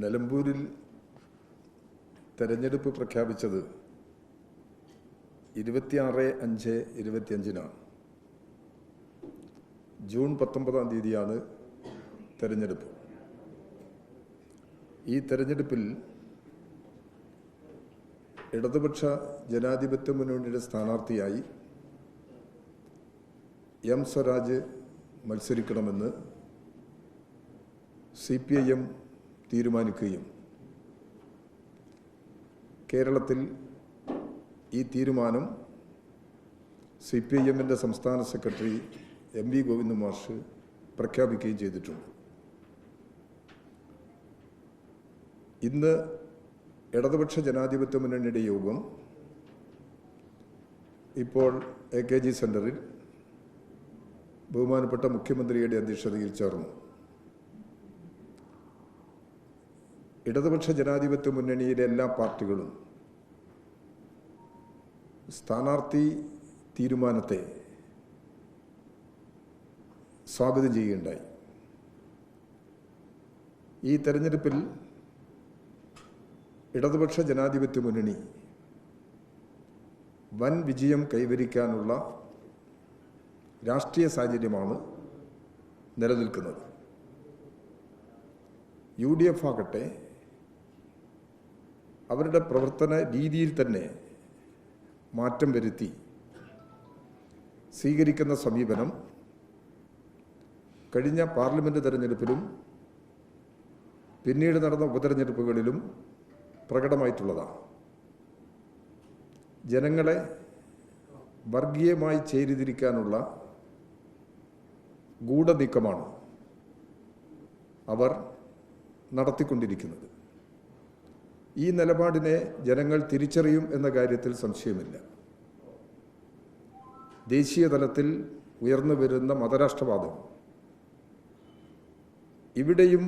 നിലമ്പൂരിൽ തെരഞ്ഞെടുപ്പ് പ്രഖ്യാപിച്ചത് ഇരുപത്തിയാറ് അഞ്ച് ഇരുപത്തിയഞ്ചിനാണ്. ജൂൺ പത്തൊമ്പതാം തീയതിയാണ് തെരഞ്ഞെടുപ്പ്. ഈ തെരഞ്ഞെടുപ്പിൽ ഇടതുപക്ഷ ജനാധിപത്യ മുന്നണിയുടെ സ്ഥാനാർത്ഥിയായി എം സ്വരാജ് മത്സരിക്കണമെന്ന് സി പി ഐ എം തീരുമാനിക്കുകയും കേരളത്തിൽ ഈ തീരുമാനം സി പി ഐ എമ്മിന്റെ സംസ്ഥാന സെക്രട്ടറി എം വി ഗോവിന്ദ മാഷ് പ്രഖ്യാപിക്കുകയും ചെയ്തിട്ടുണ്ട്. ഇന്ന് ഇടതുപക്ഷ ജനാധിപത്യ മുന്നണിയുടെ യോഗം ഇപ്പോൾ എ കെ ജി സെന്ററിൽ ബഹുമാനപ്പെട്ട മുഖ്യമന്ത്രിയുടെ അധ്യക്ഷതയിൽ ചേർന്നു. ഇടതുപക്ഷ ജനാധിപത്യ മുന്നണിയിലെ എല്ലാ പാർട്ടികളും സ്ഥാനാർത്ഥി തീരുമാനത്തെ സ്വാഗതം ചെയ്യുകയുണ്ടായി. ഈ തെരഞ്ഞെടുപ്പിൽ ഇടതുപക്ഷ ജനാധിപത്യ മുന്നണി വൻ വിജയം കൈവരിക്കാനുള്ള രാഷ്ട്രീയ സാഹചര്യമാണ് നിലനിൽക്കുന്നത്. യു ഡി എഫ് ആകട്ടെ അവരുടെ പ്രവർത്തന രീതിയിൽ തന്നെ മാറ്റം വരുത്തി സ്വീകരിക്കുന്ന സമീപനം കഴിഞ്ഞ പാർലമെന്റ് തെരഞ്ഞെടുപ്പിലും പിന്നീട് നടന്ന ഉപതെരഞ്ഞെടുപ്പുകളിലും പ്രകടമായിട്ടുള്ളതാണ്. ജനങ്ങളെ വർഗീയമായി ചേരിതിരിക്കാനുള്ള ഗൂഢനീക്കമാണ് അവർ നടത്തിക്കൊണ്ടിരിക്കുന്നത്. ഈ നിലപാടിനെ ജനങ്ങൾ തിരിച്ചറിയും എന്ന കാര്യത്തിൽ സംശയമില്ല. ദേശീയ തലത്തിൽ ഉയർന്നു വരുന്ന മതരാഷ്ട്രവാദം ഇവിടെയും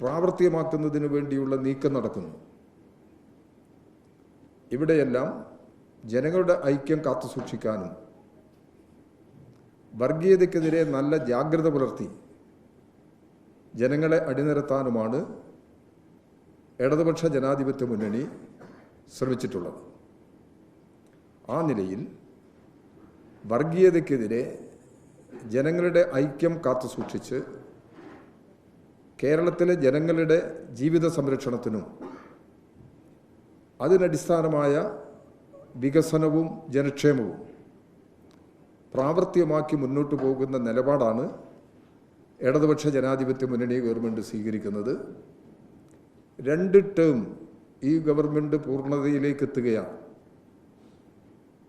പ്രാവർത്തികമാക്കുന്നതിന് വേണ്ടിയുള്ള നീക്കം നടക്കുന്നു. ഇവിടെയെല്ലാം ജനങ്ങളുടെ ഐക്യം കാത്തുസൂക്ഷിക്കാനും വർഗീയതയ്ക്കെതിരെ നല്ല ജാഗ്രത പുലർത്തി ജനങ്ങളെ അടിനിരത്താനുമാണ് ഇടതുപക്ഷ ജനാധിപത്യ മുന്നണി ശ്രമിച്ചിട്ടുള്ളത്. ആ നിലയിൽ വർഗീയതയ്ക്കെതിരെ ജനങ്ങളുടെ ഐക്യം കാത്തു സൂക്ഷിച്ച് കേരളത്തിലെ ജനങ്ങളുടെ ജീവിത സംരക്ഷണത്തിനും അതിനടിസ്ഥാനമായ വികസനവും ജനക്ഷേമവും പ്രാവർത്തികമാക്കി മുന്നോട്ട് പോകുന്ന നിലപാടാണ് ഇടതുപക്ഷ ജനാധിപത്യ മുന്നണി ഗവൺമെന്റ് സ്വീകരിക്കുന്നത്. രണ്ട് ടേം ഈ ഗവൺമെന്റ് പൂർണതയിലേക്ക് എത്തുകയാണ്.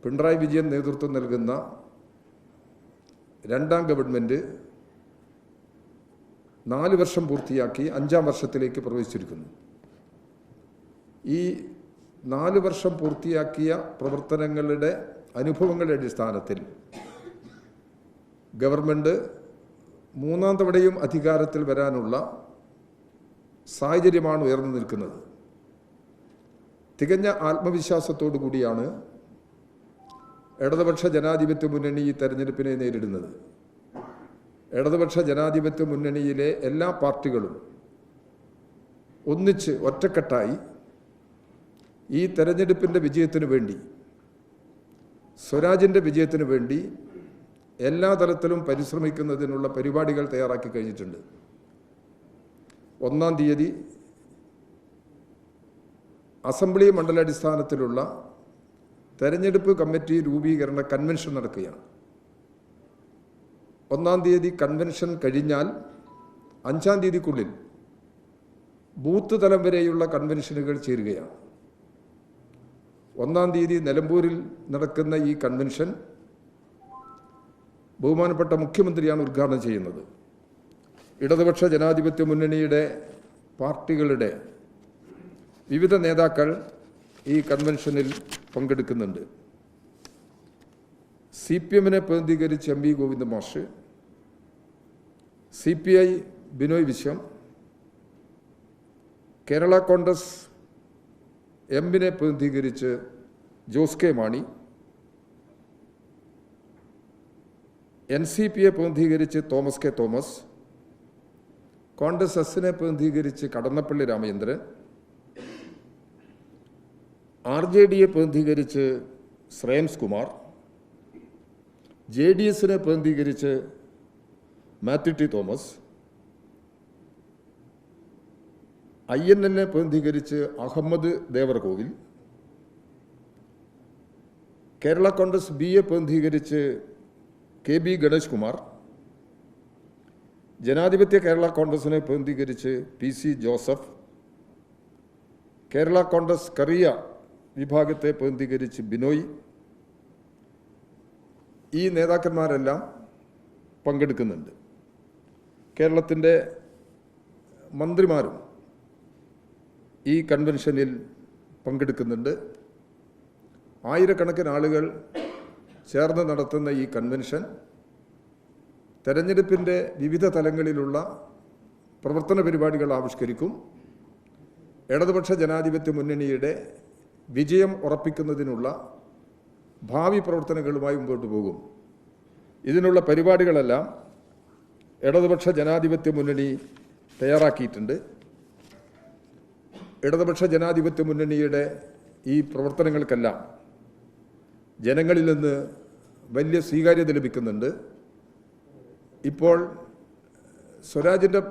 പിണറായി വിജയൻ നേതൃത്വം നൽകുന്ന രണ്ടാം ഗവൺമെന്റ് നാല് വർഷം പൂർത്തിയാക്കി അഞ്ചാം വർഷത്തിലേക്ക് പ്രവേശിച്ചിരിക്കുന്നു. ഈ നാല് വർഷം പൂർത്തിയാക്കിയ പ്രവർത്തനങ്ങളുടെ അനുഭവങ്ങളുടെ അടിസ്ഥാനത്തിൽ ഗവൺമെന്റ് മൂന്നാം തവണയും അധികാരത്തിൽ വരാനുള്ള സാഹചര്യമാണ് ഉയർന്നു നിൽക്കുന്നത്. തികഞ്ഞ ആത്മവിശ്വാസത്തോടു കൂടിയാണ് ഇടതുപക്ഷ ജനാധിപത്യ മുന്നണി ഈ തെരഞ്ഞെടുപ്പിനെ നേരിടുന്നത്. ഇടതുപക്ഷ ജനാധിപത്യ മുന്നണിയിലെ എല്ലാ പാർട്ടികളും ഒന്നിച്ച് ഒറ്റക്കെട്ടായി ഈ തെരഞ്ഞെടുപ്പിന്റെ വിജയത്തിനു വേണ്ടി സ്വരാജിന്റെ വിജയത്തിനു വേണ്ടി എല്ലാ തലത്തിലും പരിശ്രമിക്കുന്നതിനുള്ള പരിപാടികൾ തയ്യാറാക്കി കഴിഞ്ഞിട്ടുണ്ട്. ഒന്നാം തീയതി അസംബ്ലി മണ്ഡലാടിസ്ഥാനത്തിലുള്ള തെരഞ്ഞെടുപ്പ് കമ്മിറ്റി രൂപീകരണ കൺവെൻഷൻ നടക്കുകയാണ്. ഒന്നാം തീയതി കൺവെൻഷൻ കഴിഞ്ഞാൽ അഞ്ചാം തീയതിക്കുള്ളിൽ ബൂത്ത് തലം വരെയുള്ള കൺവെൻഷനുകൾ ചേരുകയാണ്. ഒന്നാം തീയതി നിലമ്പൂരിൽ നടക്കുന്ന ഈ കൺവെൻഷൻ ബഹുമാനപ്പെട്ട മുഖ്യമന്ത്രിയാണ് ഉദ്ഘാടനം ചെയ്യുന്നത്. ഇടതുപക്ഷ ജനാധിപത്യ മുന്നണിയുടെ പാർട്ടികളുടെ വിവിധ നേതാക്കൾ ഈ കൺവെൻഷനിൽ പങ്കെടുക്കുന്നുണ്ട്. സി പി എമ്മിനെ പ്രതിനിധീകരിച്ച് എം വി ഗോവിന്ദ മാഷ് C P I Binoy Viswam Kerala Congress എമ്മിനെ പ്രതിനിധീകരിച്ച് Jose K Mani N C പിയെ പ്രതിനിധീകരിച്ച് തോമസ് കെ തോമസ് കോൺഗ്രസ് എസിനെ പ്രതിനിധീകരിച്ച് കടന്നപ്പള്ളി രാമചന്ദ്രൻ ആർ ജെ ഡിയെ പ്രതിനിധീകരിച്ച് ശ്രേയംസ് കുമാർ ജെ ഡി എസിനെ പ്രതിനിധീകരിച്ച് Mathew T Thomas I N എല്ലിനെ പ്രതിനിധീകരിച്ച് അഹമ്മദ് ദേവർകോവിൽ കേരള കോൺഗ്രസ് ബിയെ പ്രതിനിധീകരിച്ച് കെ ബി ഗണേഷ് കുമാർ ജനാധിപത്യ കേരള കോൺഗ്രസിനെ പ്രതിനിധീകരിച്ച് P C Joseph Kerala Congress കറിയ വിഭാഗത്തെ പ്രതിനിധീകരിച്ച് ബിനോയ്. ഈ നേതാക്കന്മാരെല്ലാം പങ്കെടുക്കുന്നുണ്ട്. കേരളത്തിന്റെ മന്ത്രിമാരും ഈ കൺവെൻഷനിൽ പങ്കെടുക്കുന്നുണ്ട്. ആയിരക്കണക്കിന് ആളുകൾ ചേർന്ന് നടത്തുന്ന ഈ കൺവെൻഷൻ തെരഞ്ഞെടുപ്പിന്റെ വിവിധ തലങ്ങളിലുള്ള പ്രവർത്തന പരിപാടികൾ ആവിഷ്കരിക്കും. ഇടതുപക്ഷ ജനാധിപത്യ മുന്നണിയുടെ വിജയം ഉറപ്പിക്കുന്നതിനുള്ള ഭാവി പ്രവർത്തനങ്ങളുമായി മുമ്പോട്ട് പോകും. ഇതിനുള്ള പരിപാടികളെല്ലാം ഇടതുപക്ഷ ജനാധിപത്യ മുന്നണി തയ്യാറാക്കിയിട്ടുണ്ട്. ഇടതുപക്ഷ ജനാധിപത്യ മുന്നണിയുടെ ഈ പ്രവർത്തനങ്ങൾക്കെല്ലാം ജനങ്ങളിൽ നിന്ന് വലിയ സ്വീകാര്യത ലഭിക്കുന്നുണ്ട്. ഇപ്പോൾ സ്വരാജിന്റെ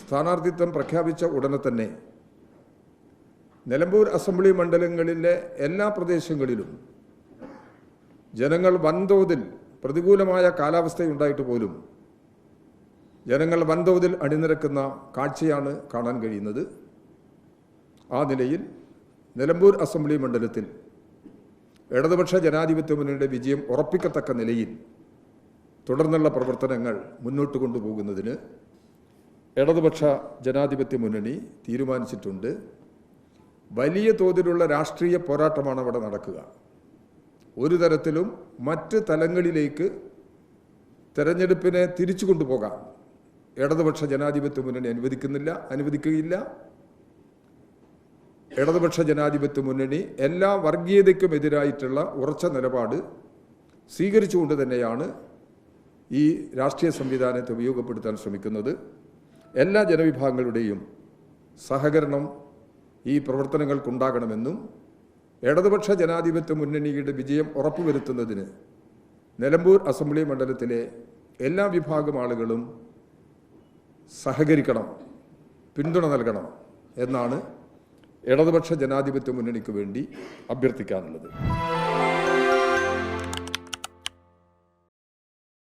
സ്ഥാനാർത്ഥിത്വം പ്രഖ്യാപിച്ച ഉടനെ തന്നെ നിലമ്പൂർ അസംബ്ലി മണ്ഡലങ്ങളിലെ എല്ലാ പ്രദേശങ്ങളിലും ജനങ്ങൾ വൻതോതിൽ പ്രതികൂലമായ കാലാവസ്ഥയുണ്ടായിട്ട് പോലും ജനങ്ങൾ വൻതോതിൽ അണിനിരക്കുന്ന കാഴ്ചയാണ് കാണാൻ കഴിയുന്നത്. ആ നിലയിൽ നിലമ്പൂർ അസംബ്ലി മണ്ഡലത്തിൽ ഇടതുപക്ഷ ജനാധിപത്യ മുന്നണിയുടെ വിജയം ഉറപ്പിക്കത്തക്ക നിലയിൽ തുടർന്നുള്ള പ്രവർത്തനങ്ങൾ മുന്നോട്ട് കൊണ്ടുപോകുന്നതിന് ഇടതുപക്ഷ ജനാധിപത്യ മുന്നണി തീരുമാനിച്ചിട്ടുണ്ട്. വലിയ തോതിലുള്ള രാഷ്ട്രീയ പോരാട്ടമാണ് അവിടെ നടക്കുക. ഒരു തരത്തിലും മറ്റ് തലങ്ങളിലേക്ക് തെരഞ്ഞെടുപ്പിനെ തിരിച്ചു കൊണ്ടുപോകാം ഇടതുപക്ഷ ജനാധിപത്യ മുന്നണി അനുവദിക്കുന്നില്ല അനുവദിക്കുകയില്ല. ഇടതുപക്ഷ ജനാധിപത്യ മുന്നണി എല്ലാ വർഗീയതയ്ക്കും എതിരായിട്ടുള്ള ഉറച്ച നിലപാട് സ്വീകരിച്ചുകൊണ്ട് തന്നെയാണ് ഈ രാഷ്ട്രീയ സംവിധാനത്തെ ഉപയോഗപ്പെടുത്താൻ ശ്രമിക്കുന്നത് എല്ലാ ജനവിഭാഗങ്ങളുടെയും സഹകരണം ഈ പ്രവർത്തനങ്ങൾക്കുണ്ടാകണമെന്നും ഇടതുപക്ഷ ജനാധിപത്യ മുന്നണിയുടെ വിജയം ഉറപ്പുവരുത്തുന്നതിന് നിലമ്പൂർ അസംബ്ലി മണ്ഡലത്തിലെ എല്ലാ വിഭാഗം ആളുകളും സഹകരിക്കണം പിന്തുണ നൽകണം എന്നാണ് ഇടതുപക്ഷ ജനാധിപത്യ മുന്നണിക്ക് വേണ്ടി അഭ്യർത്ഥിക്കാനുള്ളത്.